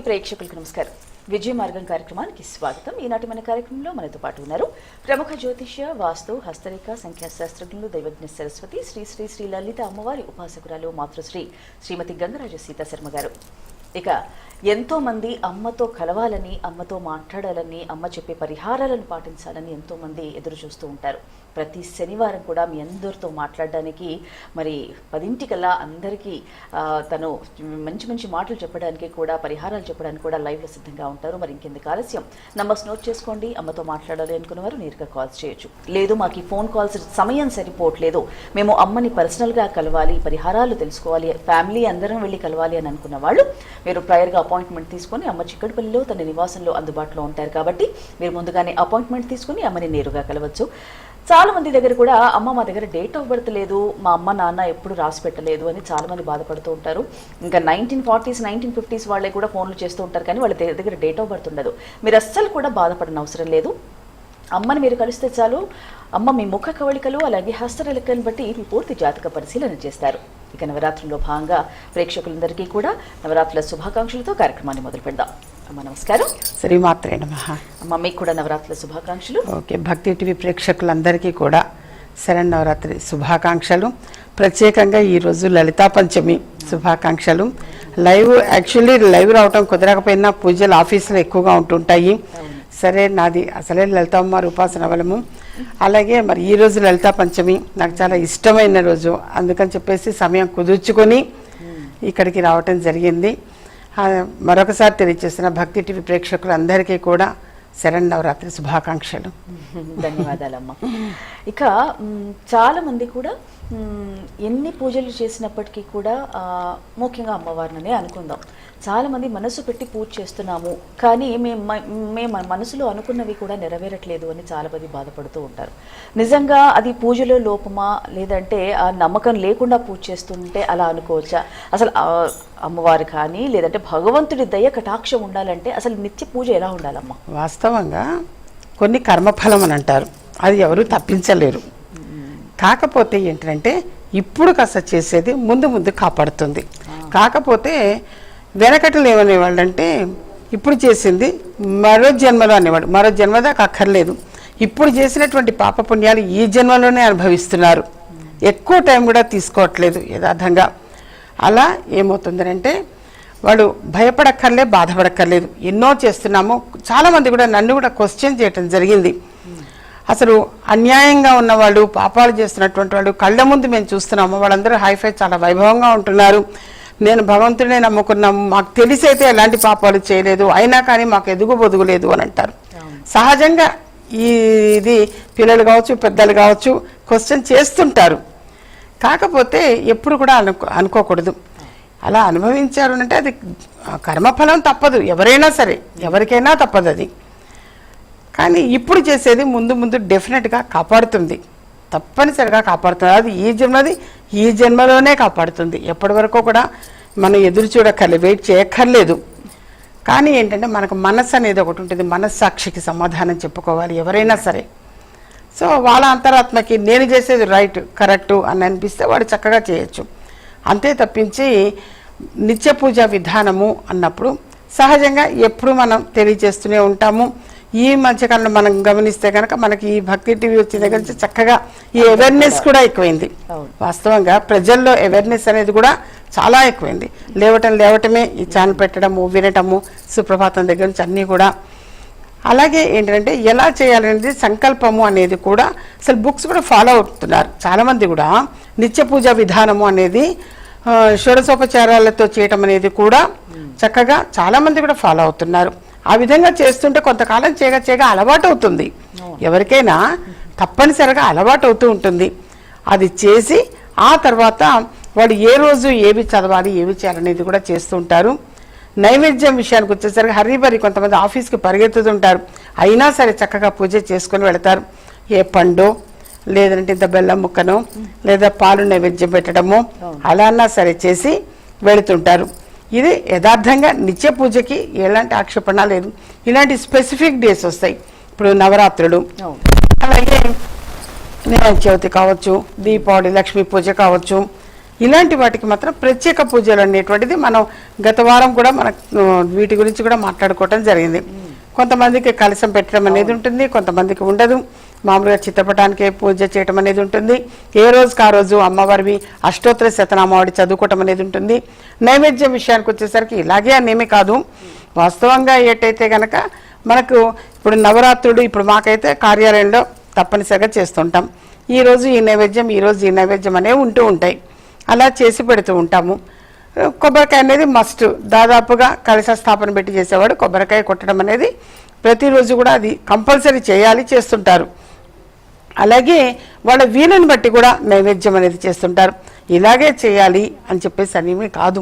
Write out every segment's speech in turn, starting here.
TV ప్రేక్షకులకు నమస్కారం. విజయ మార్గం కార్యక్రమానికి స్వాగతం. ఈనాటి మన కార్యక్రమంలో మనతో పాటు ఉన్నారు ప్రముఖ జ్యోతిష్య వాస్తు హస్తరేఖ సంఖ్యాశాస్త్రజ్ఞులు దైవజ్ఞ సరస్వతి శ్రీ శ్రీ శ్రీ లలిత అమ్మవారి ఉపాసకురాలు మాతృశ్రీ శ్రీమతి గంగరాజ సీతాశర్మ గారు. ఇక ఎంతో మంది అమ్మతో కలవాలని అమ్మతో మాట్లాడాలని అమ్మ చెప్పే పరిహారాలను పాటించాలని ఎంతో మంది ఎదురు చూస్తూ ఉంటారు. ప్రతి శనివారం కూడా మీ అందరితో మాట్లాడడానికి మరి పదింటికల్లా అందరికీ తను మంచి మంచి మాటలు చెప్పడానికి కూడా పరిహారాలు చెప్పడానికి కూడా లైవ్లో సిద్ధంగా ఉంటారు. మరి ఇంకెందుకు ఆలస్యం? నంబర్స్ నోట్ చేసుకోండి. అమ్మతో మాట్లాడాలి అనుకున్న వారు నేరుగా కాల్స్ చేయొచ్చు. లేదు మాకు ఈ ఫోన్ కాల్స్ సమయం సరిపోవట్లేదు. మేము అమ్మని పర్సనల్గా కలవాలి పరిహారాలు తెలుసుకోవాలి ఫ్యామిలీ అందరం వెళ్ళి కలవాలి అని అనుకున్న వాళ్ళు మీరు ప్రయర్గా అపాయింట్మెంట్ తీసుకొని అమ్మ చిక్కడపల్లిలో తన నివాసంలో అందుబాటులో ఉంటారు కాబట్టి మీరు ముందుగానే అపాయింట్మెంట్ తీసుకొని అమ్మని నేరుగా కలవచ్చు. చాలా మంది దగ్గర కూడా అమ్మ మా దగ్గర డేట్ ఆఫ్ బర్త్ లేదు మా అమ్మ నాన్న ఎప్పుడు రాసి పెట్టలేదు అని చాలా మంది బాధపడుతూ ఉంటారు. ఇంకా నైన్టీన్ ఫార్టీస్ నైన్టీన్ ఫిఫ్టీస్ వాళ్ళే కూడా ఫోన్లు చేస్తూ ఉంటారు కానీ వాళ్ళ దగ్గర- దగ్గర డేట్ ఆఫ్ బర్త్ ఉండదు. మీరు అస్సలు కూడా బాధపడిన అవసరం లేదు. అమ్మని మీరు కలిస్తే చాలు. అమ్మ మీ ముఖ కవళికలు అలాగే హస్తరేఖలను బట్టి మీ పూర్తి జాతక పరిశీలన చేస్తారు. ఇక నవరాత్రుల్లో భాగంగా ప్రేక్షకులందరికీ కూడా నవరాత్రుల శుభాకాంక్షలతో కార్యక్రమాన్ని మొదలు పెడదాం అమ్మ నమస్కారం. శ్రీమాత్రే నమ. అమ్మ మీకు కూడా నవరాత్రుల శుభాకాంక్షలు. ఓకే భక్తి టీవీ ప్రేక్షకులందరికీ కూడా శరణవరాత్రి శుభాకాంక్షలు. ప్రత్యేకంగా ఈరోజు లలితా పంచమి శుభాకాంక్షలు. లైవ్ యాక్చువల్లీ లైవ్ రావటం కుదరకపోయినా పూజలు ఆఫీసులో ఎక్కువగా ఉంటుంటాయి. సరే నాది అసలే లలితమ్మ ఉపాసన బలము అలాగే మరి ఈ రోజు లలితా పంచమి నాకు చాలా ఇష్టమైన రోజు. అందుకని చెప్పేసి సమయం కుదుర్చుకొని ఇక్కడికి రావటం జరిగింది. మరొకసారి తెలియజేసిన భక్తి టీవీ ప్రేక్షకులందరికీ కూడా శరణవరాత్రి శుభాకాంక్షలు. ధన్యవాదాలమ్మా. ఇక చాలా మంది కూడా ఎన్ని పూజలు చేసినప్పటికీ కూడా ముఖ్యంగా అమ్మవారిని అనుకుందాం. చాలా మంది మనసు పెట్టి పూజ చేస్తున్నాము కానీ మేము మేము మన మనసులో అనుకున్నవి కూడా నెరవేరట్లేదు అని చాలా మంది బాధపడుతూ ఉంటారు. నిజంగా అది పూజలో లోపమా? లేదంటే ఆ నమ్మకం లేకుండా పూజ చేస్తుంటే అలా అనుకోవచ్చా? అసలు అమ్మవారు కానీ లేదంటే భగవంతుడి దయ కటాక్షం ఉండాలంటే అసలు నిత్య పూజ ఎలా ఉండాలమ్మా? వాస్తవంగా కొన్ని కర్మఫలం అని అంటారు. అది ఎవరు తప్పించలేరు. కాకపోతే ఏంటంటే ఇప్పుడు కాస్త చేసేది ముందు ముందు కాపాడుతుంది. కాకపోతే వెనకటలు ఏమనేవాళ్ళు అంటే ఇప్పుడు చేసింది మరో జన్మలో అనేవాడు. మరో జన్మ దాకా అక్కర్లేదు. ఇప్పుడు చేసినటువంటి పాప పుణ్యాలు ఈ జన్మలోనే అనుభవిస్తున్నారు. ఎక్కువ టైం కూడా తీసుకోవట్లేదు యథార్థంగా. అలా ఏమవుతుందనంటే వాడు భయపడక్కర్లే బాధపడక్కర్లేదు. ఎన్నో చేస్తున్నాము. చాలామంది కూడా నన్ను కూడా క్వశ్చన్ చేయటం జరిగింది. అసలు అన్యాయంగా ఉన్నవాళ్ళు పాపాలు చేస్తున్నటువంటి వాళ్ళు కళ్ళ ముందు మేము చూస్తున్నాము. వాళ్ళందరూ హైఫై చాలా వైభవంగా ఉంటున్నారు. నేను భగవంతుడినే నమ్ముకున్నాము మాకు తెలిసి అయితే ఎలాంటి పాపాలు చేయలేదు అయినా కానీ మాకు ఎదుగు బొదుగులేదు అని అంటారు. సహజంగా ఈ ఇది పిల్లలు కావచ్చు పెద్దలు కావచ్చు క్వశ్చన్ చేస్తుంటారు. కాకపోతే ఎప్పుడు కూడా అనుకో అనుకోకూడదు. అలా అనుభవించారు అంటే అది కర్మఫలం తప్పదు. ఎవరైనా సరే ఎవరికైనా తప్పదు అది కానీ ఇప్పుడు చేసేది ముందు ముందు డెఫినెట్గా కాపాడుతుంది. తప్పనిసరిగా కాపాడుతుంది. అది ఈ జన్మది ఈ జన్మలోనే కాపాడుతుంది. ఎప్పటి వరకు కూడా మనం ఎదురు చూడక్కర్లేదు వెయిట్ చేయక్కర్లేదు. కానీ ఏంటంటే మనకు మనస్సు అనేది ఒకటి ఉంటుంది. మనస్సాక్షికి సమాధానం చెప్పుకోవాలి ఎవరైనా సరే. సో వాళ్ళ అంతరాత్మకి నేను చేసేది రైట్ కరెక్టు అని అనిపిస్తే వాడు చక్కగా చేయొచ్చు. అంతే తప్పించి నిత్య పూజ విధానము అన్నప్పుడు సహజంగా ఎప్పుడు మనం తెలియజేస్తూనే ఉంటాము. ఈ మధ్యకాలంలో మనం గమనిస్తే కనుక మనకి ఈ భక్తి టీవీ వచ్చిన దగ్గర నుంచి చక్కగా ఈ అవేర్నెస్ కూడా ఎక్కువైంది. వాస్తవంగా ప్రజల్లో అవేర్నెస్ అనేది కూడా చాలా ఎక్కువైంది. లేవటం లేవటమే ఈ ఛానల్ పెట్టడము వినటము సుప్రభాతం దగ్గర నుంచి అన్నీ కూడా. అలాగే ఏంటంటే ఎలా చేయాలనేది సంకల్పము అనేది కూడా అసలు బుక్స్ కూడా ఫాలో అవుతున్నారు. చాలామంది కూడా నిత్య పూజ విధానము అనేది ఆ, షోడశోపచారాలతో చేయటం అనేది కూడా చక్కగా చాలామంది కూడా ఫాలో అవుతున్నారు. ఆ విధంగా చేస్తుంటే కొంతకాలం చేయగా చేయగా అలవాటు అవుతుంది ఎవరికైనా తప్పనిసరిగా అలవాటు అవుతూ ఉంటుంది. అది చేసి ఆ తర్వాత వాడు ఏ రోజు ఏవి చదవాలి ఏవి చేయాలనేది కూడా చేస్తుంటారు నైవేద్యం విషయానికి వచ్చేసరికి హరిబరి కొంతమంది ఆఫీస్కి పరిగెత్తుతుంటారు. అయినా సరే చక్కగా పూజ చేసుకొని వెళతారు. ఏ పండు లేదంటే ఇంత బెల్లం ముక్కను లేదా పాలు నైవేద్యం పెట్టడము అలా అన్నా సరే చేసి వెళుతుంటారు. ఇది యథార్థంగా నిత్య పూజకి ఎలాంటి ఆక్షేపణ లేదు. ఇలాంటి స్పెసిఫిక్ డేస్ వస్తాయి. ఇప్పుడు నవరాత్రులు. అలాగే వినాయక చవితి కావచ్చు దీపావళి లక్ష్మీ పూజ కావచ్చు. ఇలాంటి వాటికి మాత్రం ప్రత్యేక పూజలు అనేటువంటిది మనం గత వారం కూడా మన వీటి గురించి కూడా మాట్లాడుకోవటం జరిగింది. కొంతమందికి కలశం పెట్టడం అనేది ఉంటుంది కొంతమందికి ఉండదు. మామూలుగా చిత్రపటానికి పూజ చేయటం అనేది ఉంటుంది. ఏ రోజుకి ఆ రోజు అమ్మవారివి అష్టోత్తర శతనామావళి చదువుకోవటం అనేది ఉంటుంది. నైవేద్యం విషయానికి వచ్చేసరికి ఇలాగే అనేమి కాదు. వాస్తవంగా ఏటైతే గనక మనకు ఇప్పుడు నవరాత్రుడు ఇప్పుడు మాకైతే కార్యాలయంలో తప్పనిసరిగా చేస్తుంటాం. ఈరోజు ఈ నైవేద్యం ఈరోజు ఈ నైవేద్యం అనేవి ఉంటూ ఉంటాయి. అలా చేసి పెడుతూ ఉంటాము. కొబ్బరికాయ అనేది మస్ట్. దాదాపుగా కలశ స్థాపన పెట్టి చేసేవాడు కొబ్బరికాయ కొట్టడం అనేది ప్రతిరోజు కూడా అది కంపల్సరీ చేయాలి చేస్తుంటారు. అలాగే వాళ్ళ వీలుని బట్టి కూడా నైవేద్యం అనేది చేస్తుంటారు. ఇలాగే చేయాలి అని చెప్పేసి అనేవి కాదు.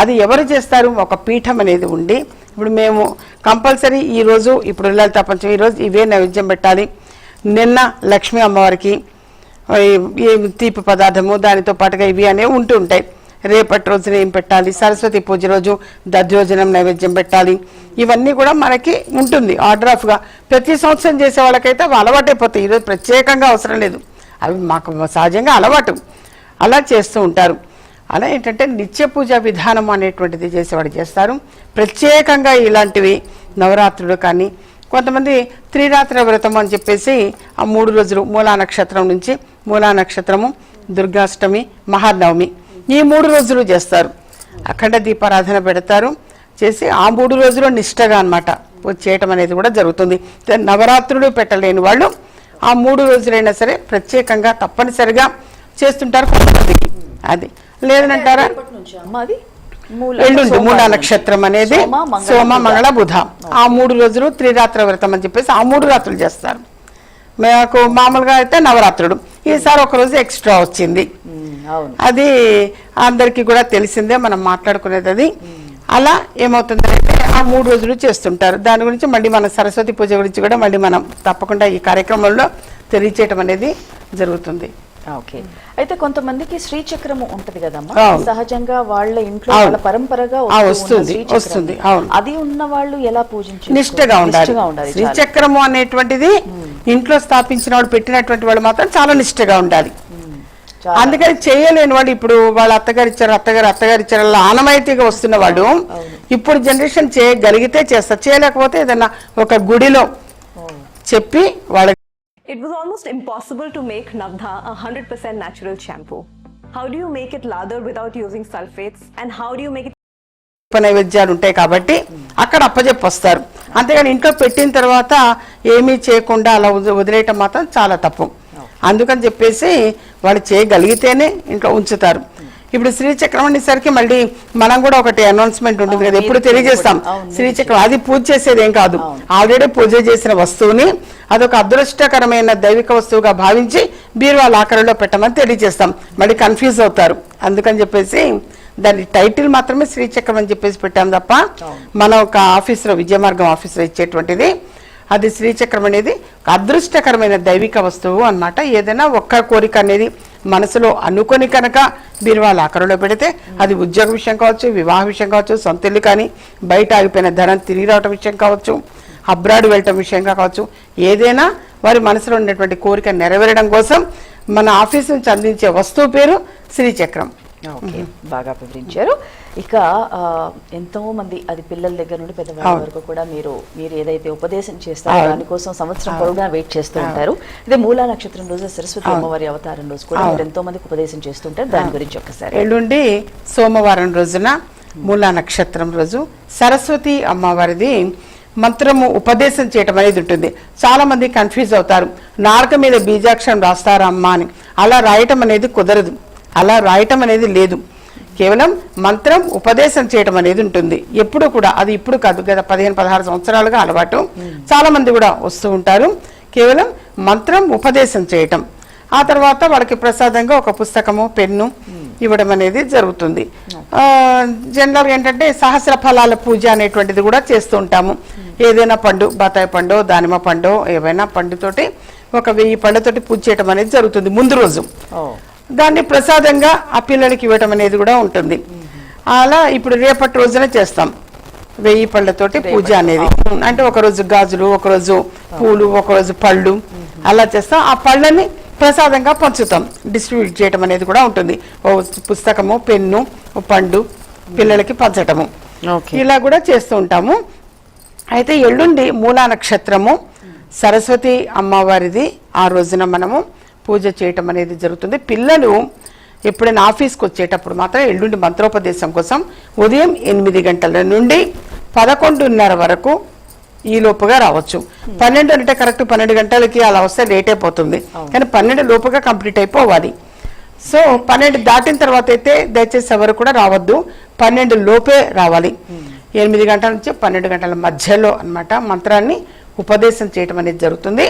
అది ఎవరు చేస్తారు? ఒక పీఠం అనేది ఉండి ఇప్పుడు మేము కంపల్సరీ ఈరోజు ఇప్పుడు లలిత పంచమి ఈరోజు ఇవే నైవేద్యం పెట్టాలి. నిన్న లక్ష్మీ అమ్మవారికి తీపి పదార్థము దానితో పాటుగా ఇవి అనేవి ఉంటూ ఉంటాయి. రేపటి రోజున ఏం పెట్టాలి? సరస్వతి పూజ రోజు దధ్యోజనం నైవేద్యం పెట్టాలి. ఇవన్నీ కూడా మనకి ఉంటుంది. ఆర్డర్ ఆఫ్గా ప్రతి సంవత్సరం చేసే వాళ్ళకైతే అవి అలవాటైపోతాయి ఈరోజు ప్రత్యేకంగా అవసరం లేదు. అవి మాకు సహజంగా అలవాటు. అలా చేస్తూ ఉంటారు. అలా ఏంటంటే నిత్య పూజ విధానం అనేటువంటిది చేసేవాడు చేస్తారు. ప్రత్యేకంగా ఇలాంటివి నవరాత్రులు కానీ కొంతమంది త్రిరాత్ర వ్రతం అని చెప్పేసి ఆ మూడు రోజులు మూలా నక్షత్రం నుంచి మూలా నక్షత్రము దుర్గాష్టమి మహానవమి ఈ మూడు రోజులు చేస్తారు. అఖండ దీపారాధన పెడతారు. చేసి ఆ మూడు రోజులు నిష్టగా అన్నమాట పూజ చేయటం అనేది కూడా జరుగుతుంది. నవరాత్రులు పెట్టలేని వాళ్ళు ఆ మూడు రోజులైనా సరే ప్రత్యేకంగా తప్పనిసరిగా చేస్తుంటారు కొంతమందికి అది లేదంటారా? ఎల్లుండి మూలా సోమవారం నక్షత్రం అనేది సోమ, మంగళ, బుధ. ఆ మూడు రోజులు త్రిరాత్ర వ్రతం అని చెప్పేసి ఆ మూడు రాత్రులు చేస్తారు. మాకు మామూలుగా అయితే నవరాత్రుడు ఈసారి ఒక రోజు ఎక్స్ట్రా వచ్చింది. అది అందరికీ కూడా తెలిసిందే మనం మాట్లాడుకునేది అది అలా ఏమవుతుందంటే ఆ మూడు రోజులు చేస్తుంటారు దాని గురించి మళ్ళీ మన సరస్వతి పూజ గురించి కూడా మళ్ళీ మనం తప్పకుండా ఈ కార్యక్రమంలో తెలియచేయటం అనేది జరుగుతుంది ఓకే అయితే కొంతమందికి శ్రీచక్రము ఉంటది కదమ్మా. సహజంగా వాళ్ళ ఇంట్లో. వాళ్ళ పరంపరగా వస్తుంది. వస్తుంది, అవును. అది ఉన్న వాళ్ళు ఎలా పూజించారు నిష్టగా ఉండాలి. శ్రీచక్రము అనేటువంటిది ఇంట్లో స్థాపించిన వాళ్ళు పెట్టినటువంటి వాళ్ళు మాత్రం చాలా నిష్టగా ఉండాలి. అందుకని చేయలేని వాడు ఇప్పుడు వాళ్ళ అత్తగారు ఇచ్చారు అత్తగారు అత్తగారు ఇచ్చారు అలా ఆనవాయితీగా వస్తున్న వాడు ఇప్పుడు జనరేషన్ చేయగలిగితే చేస్తారు చేయలేకపోతే ఏదైనా ఒక గుడిలో చెప్పి వాళ్ళ It was almost impossible to make Navdha a 100% natural shampoo. How do you make it lather without using sulfates? And how do you make it ఉప నైవేద్యాలు ఉంటాయి కాబట్టి అక్కడ అప్పజెప్పి వస్తారు. అంతేగాని ఇంట్లో పెట్టిన తర్వాత ఏమీ చేయకుండా అలా వదిలి- వదిలేయటం మాత్రం చాలా తప్పు. అందుకని చెప్పేసి వాళ్ళు చేయగలిగితేనే ఇంట్లో ఉంచుతారు. ఇప్పుడు శ్రీచక్రం అనేసరికి మళ్ళీ మనం కూడా ఒకటి అనౌన్స్మెంట్ ఉంటుంది కదా ఎప్పుడు తెలియజేస్తాం. శ్రీచక్రం అది పూజ చేసేది ఏం కాదు. ఆల్రెడీ పూజ చేసిన వస్తువుని అదొక అదృష్టకరమైన దైవిక వస్తువుగా భావించి బీరువా లాకర్లో పెట్టమని తెలియజేస్తాం. మళ్ళీ కన్ఫ్యూజ్ అవుతారు. అందుకని చెప్పేసి దాని టైటిల్ మాత్రమే శ్రీచక్రం అని చెప్పేసి పెట్టాం తప్ప మన ఒక ఆఫీసులో విజయమార్గం ఆఫీసులో ఇచ్చేటువంటిది అది శ్రీచక్రం అనేది అదృష్టకరమైన దైవిక వస్తువు అన్నమాట. ఏదైనా ఒక్క కోరిక అనేది మనసులో అనుకొని కనుక మీరు వాళ్ళ అక్కడలో పెడితే అది ఉద్యోగ విషయం కావచ్చు వివాహ విషయం కావచ్చు సొంత ఇల్లు కానీ బయట ఆగిపోయిన ధనం తిరిగి రావటం విషయం కావచ్చు అబ్రాడ్ వెళ్ళటం విషయంగా కావచ్చు ఏదైనా వారి మనసులో ఉన్నటువంటి కోరిక నెరవేరడం కోసం మన ఆఫీస్ నుంచి అందించే వస్తువు పేరు శ్రీచక్రం. ఓకే బాగా వివరించారు. ఇక ఆ, ఎంతో మంది అది పిల్లల దగ్గర నుండి పెద్దవాళ్ళ. వరకు కూడా మీరు మీరు ఏదైతే ఉపదేశం చేస్తారో. దానికోసం సంవత్సరం పొడవునా వెయిట్ చేస్తూ ఉంటారు. ఇదే మూలా నక్షత్రం రోజు సరస్వతి అమ్మవారి అవతారం రోజు కూడా. మీరు ఎంతో మందికి ఉపదేశం చేస్తుంటారు. దాని గురించి ఒకసారి ఎల్లుండి సోమవారం రోజున మూలా నక్షత్రం రోజు సరస్వతి అమ్మవారిది మంత్రము ఉపదేశం చేయటం అనేది ఉంటుంది. చాలా మంది కన్ఫ్యూజ్ అవుతారు. నారక మీద బీజాక్షరం రాస్తారా అమ్మా అని. అలా రాయటం అనేది కుదరదు. అలా రాయటం అనేది లేదు. కేవలం మంత్రం ఉపదేశం చేయటం అనేది ఉంటుంది. ఎప్పుడు కూడా అది ఇప్పుడు కాదు గత పదిహేను పదహారు సంవత్సరాలుగా అలవాటు. చాలా మంది కూడా వస్తూ ఉంటారు. కేవలం మంత్రం ఉపదేశం చేయటం. ఆ తర్వాత వాళ్ళకి ప్రసాదంగా ఒక పుస్తకము పెన్ను ఇవ్వడం అనేది జరుగుతుంది. జనరల్గా ఏంటంటే సహస్ర ఫలాల పూజ అనేటువంటిది కూడా చేస్తూ ఉంటాము. ఏదైనా పండు బత్తాయి పండు దానిమ్మ పండు ఏవైనా పండుతోటి ఒక వెయ్యి పళ్ళతోటి పూజ చేయటం అనేది జరుగుతుంది ముందు రోజు. దాన్ని ప్రసాదంగా ఆ పిల్లలకి ఇవ్వటం అనేది కూడా ఉంటుంది. అలా ఇప్పుడు రేపటి రోజున చేస్తాం. వెయ్యి పళ్ళతోటి పూజ అనేది. అంటే ఒక రోజు గాజులు ఒక రోజు పూలు ఒక రోజు పళ్ళు అలా చేస్తాం. ఆ పళ్ళని ప్రసాదంగా పంచుతాం. డిస్ట్రిబ్యూట్ చేయటం అనేది కూడా ఉంటుంది. ఓ పుస్తకము పెన్ను పండు పిల్లలకి పంచటము. ఓకే. ఇలా కూడా చేస్తూ ఉంటాము. అయితే ఎల్లుండి మూలా నక్షత్రము సరస్వతి అమ్మవారిది ఆ రోజున మనము పూజ చేయటం అనేది జరుగుతుంది. పిల్లలు ఎప్పుడైనా ఆఫీస్కి వచ్చేటప్పుడు మాత్రం ఎల్లుండి మంత్రోపదేశం కోసం ఉదయం ఎనిమిది గంటల నుండి పదకొండున్నర వరకు ఈ లోపుగా రావచ్చు. పన్నెండు అంటే కరెక్ట్ పన్నెండు గంటలకి అలా వస్తే లేట్ అయిపోతుంది కానీ పన్నెండు లోపుగా కంప్లీట్ అయిపోవాలి. సో పన్నెండు దాటిన తర్వాత అయితే దయచేసి ఎవరు కూడా రావద్దు. పన్నెండు లోపే రావాలి. ఎనిమిది గంటల నుంచి పన్నెండు గంటల మధ్యలో అన్నమాట మంత్రాన్ని ఉపదేశం చేయటం అనేది జరుగుతుంది.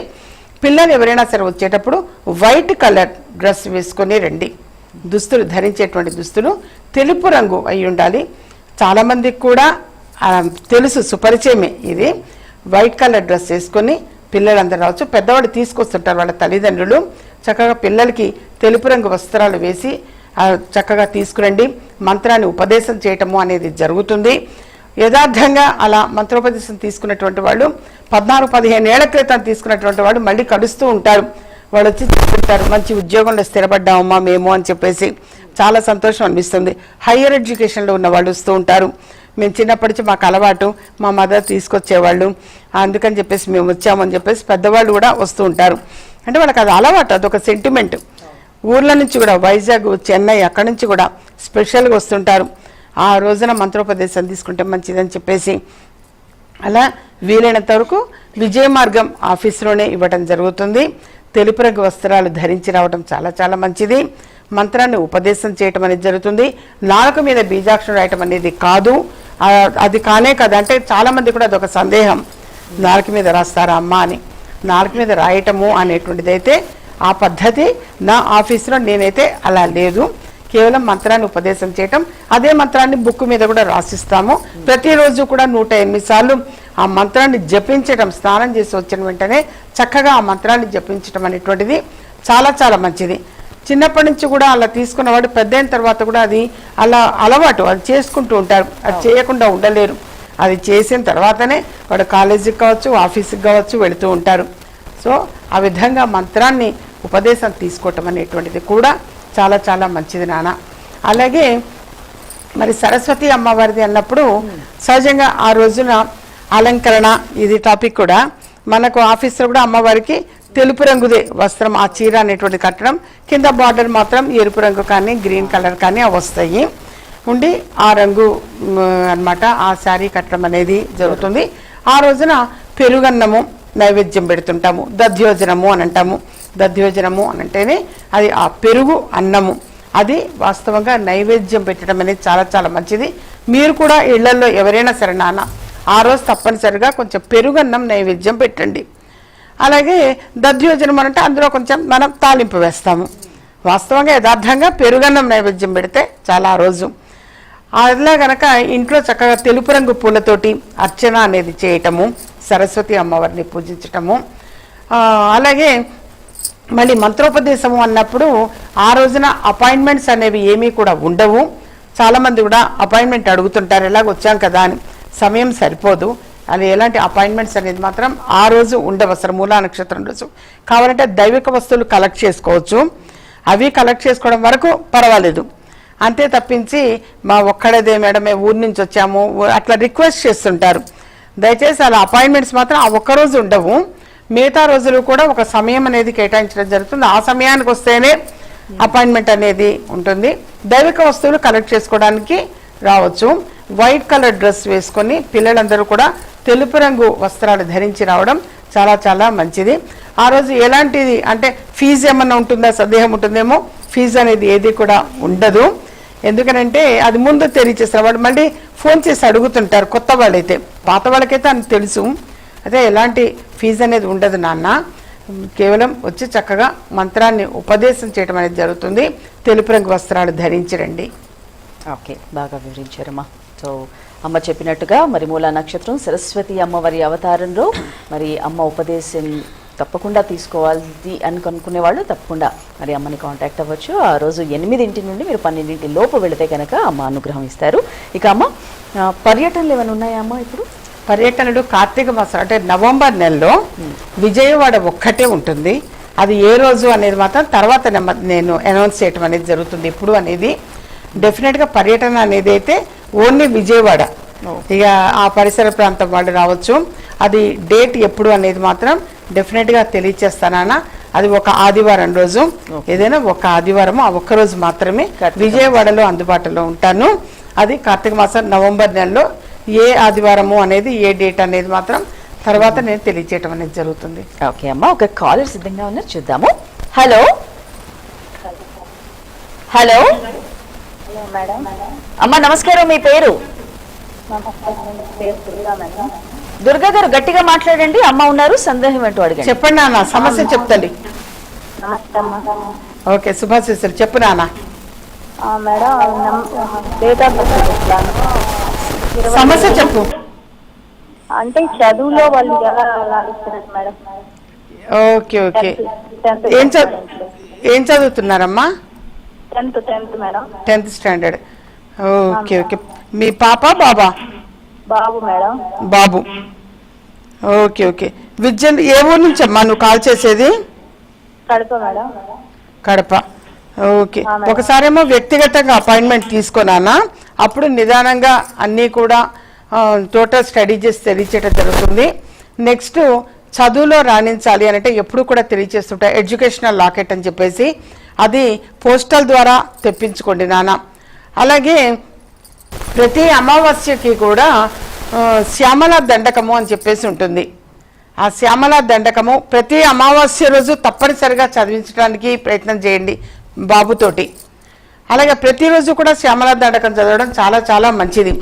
పిల్లలు ఎవరైనా సరే వచ్చేటప్పుడు వైట్ కలర్ డ్రెస్ వేసుకొని రండి. దుస్తులు ధరించేటువంటి దుస్తులు తెలుపు రంగు అయి ఉండాలి. చాలామందికి కూడా తెలుసు సుపరిచయమే ఇది. వైట్ కలర్ డ్రెస్ వేసుకొని పిల్లలందరూ రావచ్చు. పెద్దవాళ్ళు తీసుకొస్తుంటారు వాళ్ళ తల్లిదండ్రులు. చక్కగా పిల్లలకి తెలుపు రంగు వస్త్రాలు వేసి చక్కగా తీసుకురండి. మంత్రాన్ని ఉపదేశం చేయటము అనేది జరుగుతుంది. యథార్థంగా అలా మంత్రోపదేశం తీసుకున్నటువంటి వాళ్ళు పద్నాలుగు పదిహేను ఏళ్ళ క్రితం తీసుకున్నటువంటి వాళ్ళు మళ్ళీ కలుస్తూ ఉంటారు వాళ్ళు వచ్చి చెప్తుంటారు మంచి ఉద్యోగంలో స్థిరపడ్డామమ్మా మేము అని చెప్పేసి. చాలా సంతోషం అనిపిస్తుంది. హయ్యర్ ఎడ్యుకేషన్లో ఉన్న వాళ్ళు వస్తూ ఉంటారు. మేము చిన్నప్పటి నుంచి మాకు అలవాటు మా మదర్ తీసుకొచ్చేవాళ్ళు. అందుకని చెప్పేసి మేము వచ్చామని చెప్పేసి పెద్దవాళ్ళు కూడా వస్తూ ఉంటారు. అంటే వాళ్ళకి అది అలవాటు అదొక సెంటిమెంట్ ఊర్ల నుంచి కూడా వైజాగ్ చెన్నై అక్కడి నుంచి కూడా స్పెషల్గా వస్తుంటారు. ఆ రోజున మంత్రోపదేశం తీసుకుంటే మంచిదని చెప్పేసి. అలా వీలైనంత వరకు విజయ మార్గం ఆఫీసులోనే ఇవ్వటం జరుగుతుంది. తెలుపు రంగు వస్త్రాలు ధరించి రావడం చాలా చాలా మంచిది. మంత్రాన్ని ఉపదేశం చేయటం అనేది జరుగుతుంది. నాలుక మీద బీజాక్షరం రాయటం అనేది కాదు. అది కానే కాదు. అంటే చాలామంది కూడా అదొక సందేహం. నాలుక మీద రాస్తారా అమ్మ అని. నాలుక మీద రాయటము అనేటువంటిది అయితే ఆ పద్ధతి నా ఆఫీసులో నేనైతే అలా లేదు. కేవలం మంత్రాన్ని ఉపదేశం చేయటం. అదే మంత్రాన్ని బుక్ మీద కూడా రాసిస్తాము. ప్రతిరోజు కూడా నూట ఎనిమిది సార్లు ఆ మంత్రాన్ని జపించటం స్నానం చేసి వచ్చిన వెంటనే చక్కగా ఆ మంత్రాన్ని జపించటం అనేటువంటిది చాలా చాలా మంచిది. చిన్నప్పటి నుంచి కూడా అలా తీసుకున్నవాడు పెద్ద అయిన తర్వాత కూడా అది అలా అలవాటు అది చేసుకుంటూ ఉంటారు. అది చేయకుండా ఉండలేరు. అది చేసిన తర్వాతనే వాడు కాలేజీకి కావచ్చు ఆఫీస్కి కావచ్చు వెళుతూ ఉంటారు. సో ఆ విధంగా మంత్రాన్ని ఉపదేశం తీసుకోవటం అనేటువంటిది కూడా చాలా చాలా మంచిది నాన్న అలాగే మరి సరస్వతి అమ్మవారిది అన్నప్పుడు సహజంగా ఆ రోజున అలంకరణ ఇది టాపిక్ కూడా. మనకు ఆఫీసులో కూడా అమ్మవారికి తెలుపు రంగుదే వస్త్రం ఆ చీర అనేటువంటి కట్టడం. కింద బార్డర్ మాత్రం ఎరుపు రంగు కానీ గ్రీన్ కలర్ కానీ వస్తాయి. ఉండి ఆ రంగు అన్నమాట ఆ శారీ కట్టడం అనేది జరుగుతుంది. ఆ రోజున పెరుగన్నము నైవేద్యం పెడుతుంటాము దధ్యోజనము అని అంటాము. దధ్యోజనము అని అంటేనే అది ఆ పెరుగు అన్నము. అది వాస్తవంగా నైవేద్యం పెట్టడం అనేది చాలా చాలా మంచిది. మీరు కూడా ఇళ్ళలో ఎవరైనా సరే నాన్న ఆ రోజు తప్పనిసరిగా కొంచెం పెరుగన్నం నైవేద్యం పెట్టండి. అలాగే దధ్యోజనం అంటే అందులో కొంచెం మనం తాలింపు వేస్తాము. వాస్తవంగా యథార్థంగా పెరుగన్నం నైవేద్యం పెడితే చాలా ఆ రోజు. అలా గనక ఇంట్లో చక్కగా తెలుపు రంగు పూలతోటి అర్చన అనేది చేయటము సరస్వతి అమ్మవారిని పూజించటము. అలాగే మళ్ళీ మంత్రోపదేశము అన్నప్పుడు ఆ రోజున అపాయింట్మెంట్స్ అనేవి ఏమీ కూడా ఉండవు. చాలామంది కూడా అపాయింట్మెంట్ అడుగుతుంటారు ఎలాగ వచ్చాం కదా అని. సమయం సరిపోదు. అది ఎలాంటి అపాయింట్మెంట్స్ అనేది మాత్రం ఆ రోజు ఉండవు అసలు మూలా నక్షత్రం రోజు. కావాలంటే దైవిక వస్తువులు కలెక్ట్ చేసుకోవచ్చు. అవి కలెక్ట్ చేసుకోవడం వరకు పర్వాలేదు. అంతే తప్పించి మా ఒక్కడేదే మేడం మేము ఊరి నుంచి వచ్చాము అట్లా రిక్వెస్ట్ చేస్తుంటారు. దయచేసి అలా అపాయింట్మెంట్స్ మాత్రం ఆ ఒక్క రోజు ఉండవు. మిగతా రోజులు కూడా ఒక సమయం అనేది కేటాయించడం జరుగుతుంది. ఆ సమయానికి వస్తేనే అపాయింట్మెంట్ అనేది ఉంటుంది. దైవిక వస్తువులు కలెక్ట్ చేసుకోవడానికి రావచ్చు. వైట్ కలర్ డ్రెస్ వేసుకొని పిల్లలందరూ కూడా తెలుపు రంగు వస్త్రాలు ధరించి రావడం చాలా చాలా మంచిది. ఆ రోజు ఎలాంటిది అంటే ఫీజు ఏమన్నా ఉంటుందా? సందేహం ఉంటుందేమో? ఫీజు అనేది ఏది కూడా ఉండదు. ఎందుకనంటే అది ముందు తెలియచేస్తారు. వాళ్ళు మళ్ళీ ఫోన్ చేసి అడుగుతుంటారు కొత్త వాళ్ళైతే. పాత వాళ్ళకైతే అని తెలుసు. అదే ఎలాంటి ఫీజు అనేది ఉండదు నాన్న. కేవలం వచ్చి చక్కగా మంత్రాన్ని ఉపదేశం చేయడం అనేది జరుగుతుంది. తెలుపు రంగు వస్త్రాలు ధరించరండి. ఓకే బాగా వివరించారమ్మా. సో అమ్మ చెప్పినట్టుగా మరి మూలా నక్షత్రం సరస్వతి అమ్మవారి అవతారంలో మరి అమ్మ ఉపదేశం తప్పకుండా తీసుకోవాలి అని అనుకునే వాళ్ళు తప్పకుండా మరి అమ్మని కాంటాక్ట్ అవ్వచ్చు. ఆ రోజు ఎనిమిదింటి నుండి మీరు పన్నెండింటి లోపు వెళితే కనుక అమ్మ అనుగ్రహం ఇస్తారు. ఇక అమ్మ పర్యటనలు ఏమైనా ఉన్నాయా అమ్మ ఇప్పుడు? పర్యటనలు కార్తీక మాసం అంటే నవంబర్ నెలలో విజయవాడ ఒక్కటే ఉంటుంది. అది ఏ రోజు అనేది మాత్రం తర్వాత నేను అనౌన్స్ చేయటం అనేది జరుగుతుంది. ఇప్పుడు అనేది డెఫినెట్గా పర్యటన అనేది అయితే ఓన్లీ విజయవాడ. ఇక ఆ పరిసర ప్రాంతం వాళ్ళు రావచ్చు. అది డేట్ ఎప్పుడు అనేది మాత్రం డెఫినెట్గా తెలియచేస్తానన్న అది ఒక ఆదివారం రోజు. ఏదైనా ఒక ఆదివారం ఆ ఒక్క రోజు మాత్రమే విజయవాడలో అందుబాటులో ఉంటాను. అది కార్తీక మాసం నవంబర్ నెలలో ఏ ఆదివారము అనేది ఏ డేట్ అనేది మాత్రం తర్వాత నేను తెలియచేయటం అనేది జరుగుతుంది. ఓకే అమ్మా ఒక కాలర్ సిద్ధంగా ఉన్నారు చూద్దాము. హలో? హలో? హలో మేడం అమ్మా నమస్కారం మీ పేరు? పేరు దుర్గా మేడం దుర్గా గారు గట్టిగా మాట్లాడండి అమ్మ ఉన్నారు సందేహం ఏంటో అడగండి. చెప్పండి నాన్న సమస్య చెప్తండి. ఓకే శుభాశిస్సులు. చెప్పు నాన్న. ఆ, మేడం డేట్ ఆఫ్ బర్త్ సమస్య చెప్పు. అంటే చదువులో వాళ్ళు ఎలా మేడం? Okay okay. ఏం చదువు ఏం చదువుతున్నారమ్మా? Tenth tenth madam. Tenth standard. Okay okay. మీ పాప బాబా? బాబు మేడం. బాబు. Okay okay. విద్య ఏ ఊరు నుంచి అమ్మా నువ్వు కాల్ చేసేది? కడప మేడం. కడప. ఓకే. ఒకసారేమో వ్యక్తిగతంగా అపాయింట్మెంట్ తీసుకున్నానా అప్పుడు నిదానంగా అన్నీ కూడా టోటల్ స్టడీ చేసి తెలియచేయడం జరుగుతుంది. నెక్స్ట్ చదువులో రాణించాలి అని అంటే ఎప్పుడు కూడా తెలియచేస్తుంటా ఎడ్యుకేషనల్ లాకెట్ అని చెప్పేసి అది పోస్టల్ ద్వారా తెప్పించుకోండి నాన్న అలాగే ప్రతి అమావాస్యకి కూడా శ్యామల దండకము అని చెప్పేసి ఉంటుంది. ఆ శ్యామల దండకము ప్రతి అమావాస్య రోజు తప్పనిసరిగా చదివించడానికి ప్రయత్నం చేయండి. బాబుతోటి. అలాగే ప్రతిరోజు కూడా శ్యామల దండకం చదవడం చాలా చాలా మంచిది.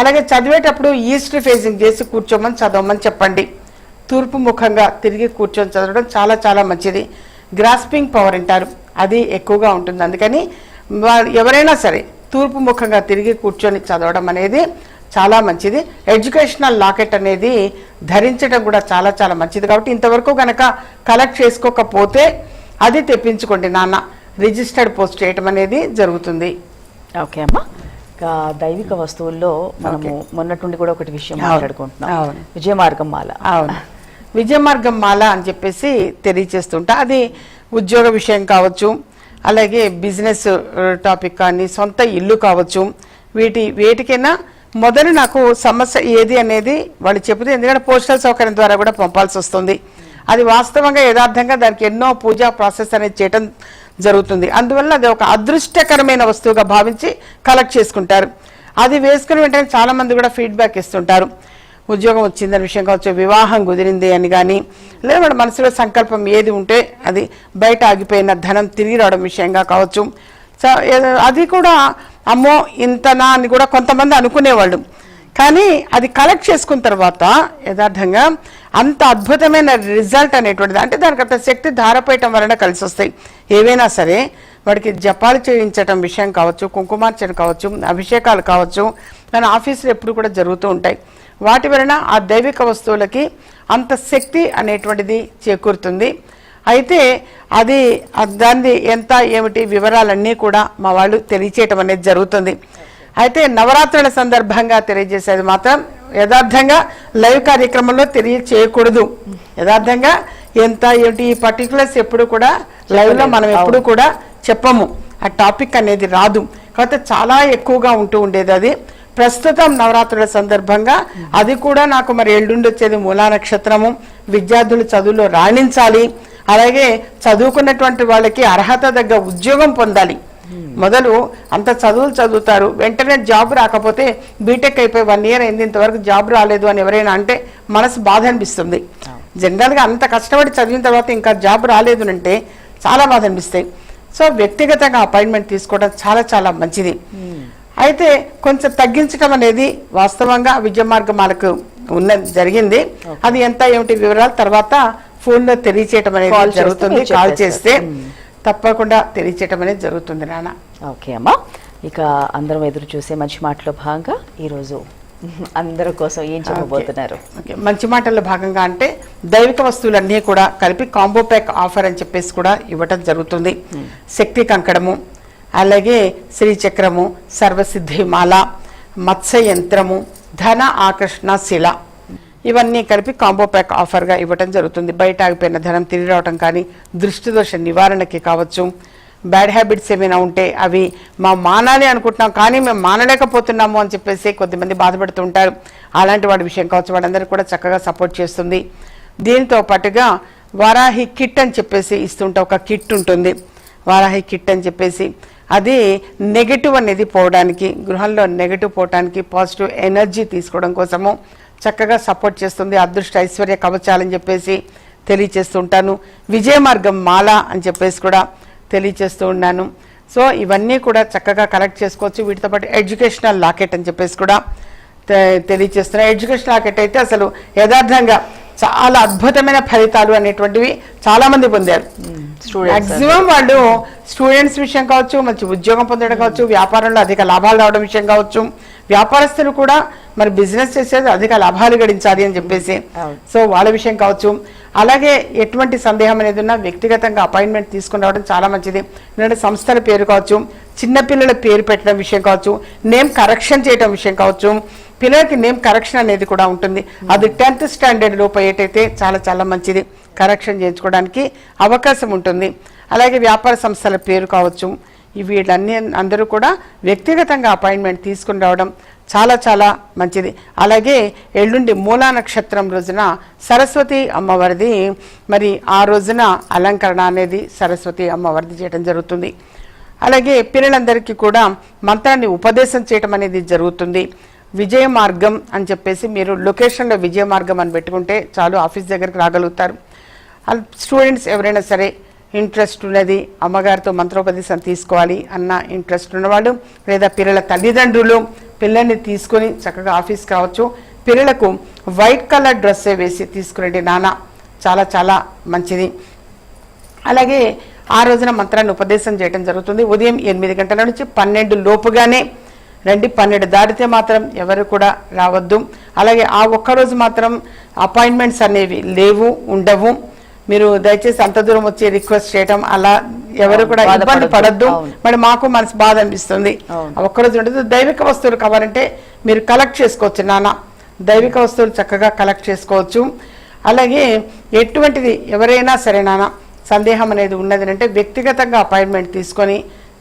అలాగే చదివేటప్పుడు ఈస్ట్ ఫేసింగ్ చేసి కూర్చోమని చదవమని చెప్పండి. తూర్పు ముఖంగా తిరిగి కూర్చొని చదవడం చాలా చాలా మంచిది. గ్రాస్పింగ్ పవర్ అంటారు అది ఎక్కువగా ఉంటుంది. అందుకని ఎవరైనా సరే తూర్పు ముఖంగా తిరిగి కూర్చొని చదవడం అనేది చాలా మంచిది. ఎడ్యుకేషనల్ లాకెట్ అనేది ధరించడం కూడా చాలా చాలా మంచిది. కాబట్టి ఇంతవరకు కనుక కలెక్ట్ చేసుకోకపోతే అది తెప్పించుకోండి నాన్న. రిజిస్టర్డ్ పోస్ట్ చేయటం అనేది జరుగుతుంది. ఓకే అమ్మా. దైవిక వస్తువుల్లో మనము. మొన్నటి కూడా ఒకటి విషయం మాట్లాడుకుంటున్నాం. అవును. విజయ మార్గం మాల. అవును. విజయ మార్గం మాల అని చెప్పేసి తెలియచేస్తుంటా అది ఉద్యోగ విషయం కావచ్చు అలాగే బిజినెస్ టాపిక్ కానీ సొంత ఇల్లు కావచ్చు. వీటి వేటికైనా మొదలు నాకు సమస్య ఏది అనేది వాళ్ళు చెబితే ఎందుకంటే పోస్టల్ సౌకర్యం ద్వారా కూడా పంపాల్సి వస్తుంది. అది వాస్తవంగా యథార్థంగా దానికి ఎన్నో పూజా ప్రాసెస్ అనేది చేయటం జరుగుతుంది. అందువల్ల అది ఒక అదృష్టకరమైన వస్తువుగా భావించి కలెక్ట్ చేసుకుంటారు. అది వేసుకుని వెంటనే చాలామంది కూడా ఫీడ్బ్యాక్ ఇస్తుంటారు. ఉద్యోగం వచ్చిందని విషయం కావచ్చు వివాహం కుదిరింది అని కానీ లేదా మన మనసులో సంకల్పం ఏది ఉంటే అది బయట ఆగిపోయిన ధనం తిరిగి రావడం విషయంగా కావచ్చు. సో అది కూడా అమ్మో ఇంతనా అని కూడా కొంతమంది అనుకునేవాళ్ళు. కానీ అది కలెక్ట్ చేసుకున్న తర్వాత యథార్థంగా అంత అద్భుతమైన రిజల్ట్ అనేటువంటిది. అంటే దానికి అంత శక్తి ధారపోయటం వలన కలిసి వస్తాయి. ఏవైనా సరే వాడికి జపాలు చేయించటం విషయం కావచ్చు కుంకుమార్చన కావచ్చు అభిషేకాలు కావచ్చు మన ఆఫీసులు ఎప్పుడు కూడా జరుగుతూ ఉంటాయి. వాటి వలన ఆ దైవిక వస్తువులకి అంత శక్తి అనేటువంటిది చేకూరుతుంది. అయితే అది దాన్ని ఎంత ఏమిటి వివరాలన్నీ కూడా మా వాళ్ళు తెలియచేయటం అనేది జరుగుతుంది. అయితే నవరాత్రుల సందర్భంగా తెలియజేసేది మాత్రం యథార్థంగా లైవ్ కార్యక్రమంలో తెలియచేయకూడదు. యథార్థంగా ఎంత ఏంటి ఈ పర్టికులర్స్ ఎప్పుడు కూడా లైవ్లో మనం ఎప్పుడు కూడా చెప్పము. ఆ టాపిక్ అనేది రాదు. కాకపోతే చాలా ఎక్కువగా ఉంటూ ఉండేది అది. ప్రస్తుతం నవరాత్రుల సందర్భంగా అది కూడా నాకు మరి ఎల్లుండి వచ్చేది మూలా నక్షత్రము. విద్యార్థులు చదువులో రాణించాలి. అలాగే చదువుకున్నటువంటి వాళ్ళకి అర్హత దగ్గర ఉద్యోగం పొందాలి. మొదలు అంత చదువులు చదువుతారు. వెంటనే జాబ్ రాకపోతే బీటెక్ అయిపోయి వన్ ఇయర్ అయింది ఇంతవరకు జాబ్ రాలేదు అని ఎవరైనా అంటే మనసు బాధ అనిపిస్తుంది. జనరల్గా అంత కష్టపడి చదివిన తర్వాత ఇంకా జాబ్ రాలేదు అంటే చాలా బాధ అనిపిస్తాయి. సో వ్యక్తిగతంగా అపాయింట్మెంట్ తీసుకోవడం చాలా చాలా మంచిది. అయితే కొంచెం తగ్గించడం అనేది వాస్తవంగా విద్య మార్గమాలకు ఉన్న జరిగింది. అది ఎంత ఏమిటి వివరాలు తర్వాత ఫోన్లో తెలియచేయటం అనేది జరుగుతుంది కాల్. చేస్తే. తప్పకుండా తెలియచేయటం అనేది జరుగుతుంది నాన్న. ఓకే అమ్మా. ఇక అందరం ఎదురు చూసే మంచి మాటలో భాగంగా ఈరోజు అందరి కోసం ఏం చెప్పబోతున్నారు? మంచి మాటల్లో భాగంగా అంటే దైవిక వస్తువులన్నీ కూడా కలిపి కాంబో ప్యాక్ ఆఫర్ అని చెప్పేసి కూడా ఇవ్వటం జరుగుతుంది. శక్తి కంకణము అలాగే శ్రీచక్రము సర్వసిద్ధి మాల మత్స్య యంత్రము ధన ఆకర్షణ శిల. ఇవన్నీ కలిపి కాంబో ప్యాక్ ఆఫర్గా ఇవ్వటం జరుగుతుంది. బయట ఆగిపోయిన ధనం తిరిగి రావటం కానీ దృష్టి దోష నివారణకి కావచ్చు. బ్యాడ్ హ్యాబిట్స్ ఏమైనా ఉంటే అవి మా మానాలి అనుకుంటున్నాం కానీ మేము మానలేకపోతున్నాము అని చెప్పేసి కొద్దిమంది బాధపడుతూ ఉంటారు. అలాంటి వాడి విషయం కావచ్చు వాడందరూ కూడా చక్కగా సపోర్ట్ చేస్తుంది. దీంతో పాటుగా వారాహి కిట్ అని చెప్పేసి ఇస్తుంటే ఒక కిట్ ఉంటుంది. వారాహి కిట్ అని చెప్పేసి. అది నెగటివ్ అనేది పోవడానికి గృహంలో నెగటివ్ పోవడానికి పాజిటివ్ ఎనర్జీ తీసుకోవడం కోసము చక్కగా సపోర్ట్ చేస్తుంది. అదృష్ట ఐశ్వర్య కవచాలని చెప్పేసి తెలియచేస్తుంటాను. విజయ మార్గం మాల అని చెప్పేసి కూడా తెలియచేస్తూ ఉన్నాను. సో ఇవన్నీ కూడా చక్కగా కలెక్ట్ చేసుకోవచ్చు. వీటితో పాటు ఎడ్యుకేషనల్ లాకెట్ అని చెప్పేసి కూడా తె- తెలియచేస్తున్నా ఎడ్యుకేషన్ లాకెట్ అయితే అసలు యథార్థంగా చాలా అద్భుతమైన ఫలితాలు అనేటువంటివి చాలా మంది పొందారు మాక్సిమం వాళ్ళు స్టూడెంట్స్ విషయం కావచ్చు మంచి ఉద్యోగం పొందడం కావచ్చు వ్యాపారంలో అధిక లాభాలు రావడం విషయం కావచ్చు వ్యాపారస్తులు కూడా మరి బిజినెస్ చేసేది అధిక లాభాలు గడించాలి అని చెప్పేసి. సో వాళ్ళ విషయం కావచ్చు. అలాగే ఎటువంటి సందేహం అనేది ఉన్నా వ్యక్తిగతంగా అపాయింట్మెంట్ తీసుకుని రావడం చాలా మంచిది. ఎందుకంటే సంస్థల పేరు కావచ్చు చిన్నపిల్లల పేరు పెట్టడం విషయం కావచ్చు నేమ్ కరెక్షన్ చేయడం విషయం కావచ్చు పిల్లలకి నేమ్ కరెక్షన్ అనేది కూడా ఉంటుంది. అది టెన్త్ స్టాండర్డ్ లోపు ఏటైతే చాలా చాలా మంచిది. కరెక్షన్ చేయించుకోవడానికి అవకాశం ఉంటుంది. అలాగే వ్యాపార సంస్థల పేరు కావచ్చు వీళ్ళన్నీ అందరూ కూడా వ్యక్తిగతంగా అపాయింట్మెంట్ తీసుకుని రావడం చాలా చాలా మంచిది. అలాగే ఎల్లుండి మూలా నక్షత్రం రోజున సరస్వతి అమ్మవారిది. మరి ఆ రోజున అలంకరణ అనేది సరస్వతి అమ్మవారిది చేయడం జరుగుతుంది. అలాగే పిల్లలందరికీ కూడా మంత్రాన్ని ఉపదేశం చేయటం అనేది జరుగుతుంది. విజయ మార్గం అని చెప్పేసి మీరు లొకేషన్లో విజయ మార్గం అని పెట్టుకుంటే చాలు ఆఫీస్ దగ్గరికి రాగలుగుతారు. స్టూడెంట్స్ ఎవరైనా సరే ఇంట్రెస్ట్ ఉన్నది అమ్మగారితో మంత్రోపదేశం తీసుకోవాలి అన్న ఇంట్రెస్ట్ ఉన్నవాళ్ళు లేదా పిల్లల తల్లిదండ్రులు పిల్లల్ని తీసుకొని చక్కగా ఆఫీస్కి రావచ్చు. పిల్లలకు వైట్ కలర్ డ్రెస్సే వేసి తీసుకురండి నాన్న. చాలా చాలా మంచిది. అలాగే ఆ రోజున మంత్రాన్ని ఉపదేశం చేయడం జరుగుతుంది. ఉదయం ఎనిమిది గంటల నుంచి పన్నెండు లోపుగానే రండి. పన్నెండు దాటితే మాత్రం ఎవరు కూడా రావద్దు. అలాగే ఆ ఒక్క రోజు మాత్రం అపాయింట్మెంట్స్ అనేవి లేవు ఉండవు. మీరు దయచేసి అంత దూరం వచ్చి రిక్వెస్ట్ చేయడం అలా ఎవరు కూడా ఇబ్బంది. పడద్దు. మరి మాకు మనసు బాధ అనిపిస్తుంది. ఒక్కరోజు ఉండదు. దైవిక వస్తువులు కావాలంటే మీరు కలెక్ట్ చేసుకోవచ్చు నాన్న. దైవిక వస్తువులు చక్కగా కలెక్ట్ చేసుకోవచ్చు. అలాగే ఎటువంటిది ఎవరైనా సరే నాన్న సందేహం అనేది ఉన్నది అంటే వ్యక్తిగతంగా అపాయింట్మెంట్ తీసుకొని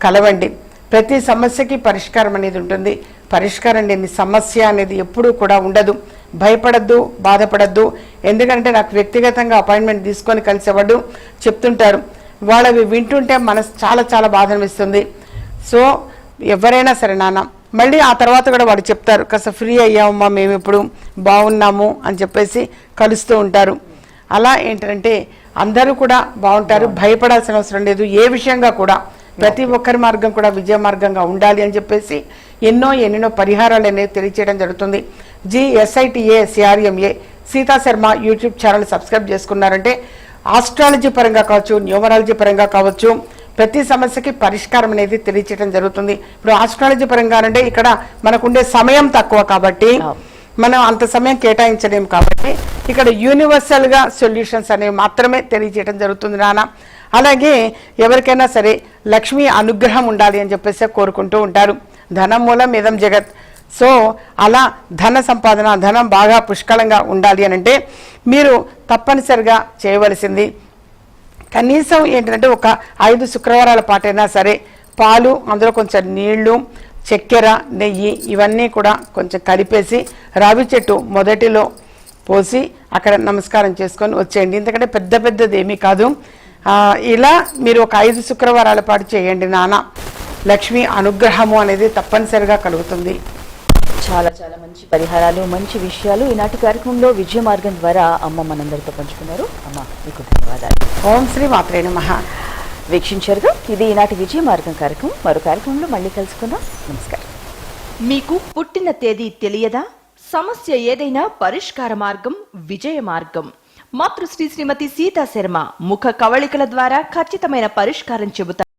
కలవండి. ప్రతి సమస్యకి పరిష్కారం అనేది ఉంటుంది. పరిష్కారం లేని సమస్య అనేది ఎప్పుడూ కూడా ఉండదు. భయపడద్దు బాధపడద్దు. ఎందుకంటే నాకు వ్యక్తిగతంగా అపాయింట్మెంట్ తీసుకొని కలిసేవాడు చెప్తుంటారు వాళ్ళవి వింటుంటే మనసు చాలా చాలా బాధ అనిపిస్తుంది. సో ఎవరైనా సరే నాన్న మళ్ళీ ఆ తర్వాత కూడా వాడు చెప్తారు కాస్త ఫ్రీ అయ్యామమ్మా మేము ఇప్పుడు బాగున్నాము అని చెప్పేసి కలుస్తూ ఉంటారు. అలా ఏంటంటే అందరూ కూడా బాగుంటారు భయపడాల్సిన అవసరం లేదు ఏ విషయంగా కూడా. ప్రతి ఒక్కరి మార్గం కూడా విజయ మార్గంగా ఉండాలి అని చెప్పేసి ఎన్నో ఎన్నెన్నో పరిహారాలు అనేవి తెలియచేయడం జరుగుతుంది. జిఎస్ఐటిఏ సిఆర్ఎంఏ Seetha Sharma YouTube channel subscribe చేసుకున్నారంటే ఆస్ట్రాలజీ పరంగా కావచ్చు న్యూమరాలజీ పరంగా కావచ్చు ప్రతి సమస్యకి పరిష్కారం అనేది తెలియచేయడం జరుగుతుంది. ఇప్పుడు ఆస్ట్రాలజీ పరంగా అంటే ఇక్కడ మనకుండే సమయం తక్కువ కాబట్టి మనం అంత సమయం కేటాయించలేము కాబట్టి ఇక్కడ యూనివర్సల్గా సొల్యూషన్స్ అనేవి మాత్రమే తెలియజేయడం జరుగుతుంది నాన్న. అలాగే ఎవరికైనా సరే లక్ష్మీ అనుగ్రహం ఉండాలి అని చెప్పేసి కోరుకుంటూ ఉంటారు. ధనం మూలం ఇదం జగత్. సో అలా ధన సంపాదన ధనం బాగా పుష్కలంగా ఉండాలి అని అంటే మీరు తప్పనిసరిగా చేయవలసింది కనీసం ఏంటంటే ఒక ఐదు శుక్రవారాల పాటైనా సరే పాలు అందులో కొంచెం నీళ్ళు చక్కెర నెయ్యి ఇవన్నీ కూడా కొంచెం కలిపేసి రావి చెట్టు మొదటిలో పోసి అక్కడ నమస్కారం చేసుకొని వచ్చేయండి. ఎందుకంటే పెద్ద పెద్దది ఏమీ కాదు. ఇలా మీరు ఒక ఐదు శుక్రవారాల పాటు చేయండి నాన్న. లక్ష్మి అనుగ్రహము అనేది తప్పనిసరిగా కలుగుతుంది. చాలా చాలా మంచి పరిహారాలు మంచి విషయాలు. ఈనాటి కార్యక్రమంలో విజయ మార్గం ద్వారా అమ్మ మనందరితో పంచుకున్నారు. అమ్మ మీకు ధన్యవాదాలు. ఓం శ్రీ మాత్రే నమః. వీక్షించారుగా. ఇది ఈనాటి విజయ మార్గం కార్యక్రమం. మరో కార్యక్రమంలో మళ్ళీ కలుసుకుందాం. నమస్కారం. మీకు పుట్టిన తేదీ తెలియదా? సమస్య ఏదైనా పరిష్కార మార్గం విజయ మార్గం. మాతృశ్రీ శ్రీమతి సీతా శర్మ ముఖ కవళికల ద్వారా ఖచ్చితమైన పరిష్కారం చెబుతారు.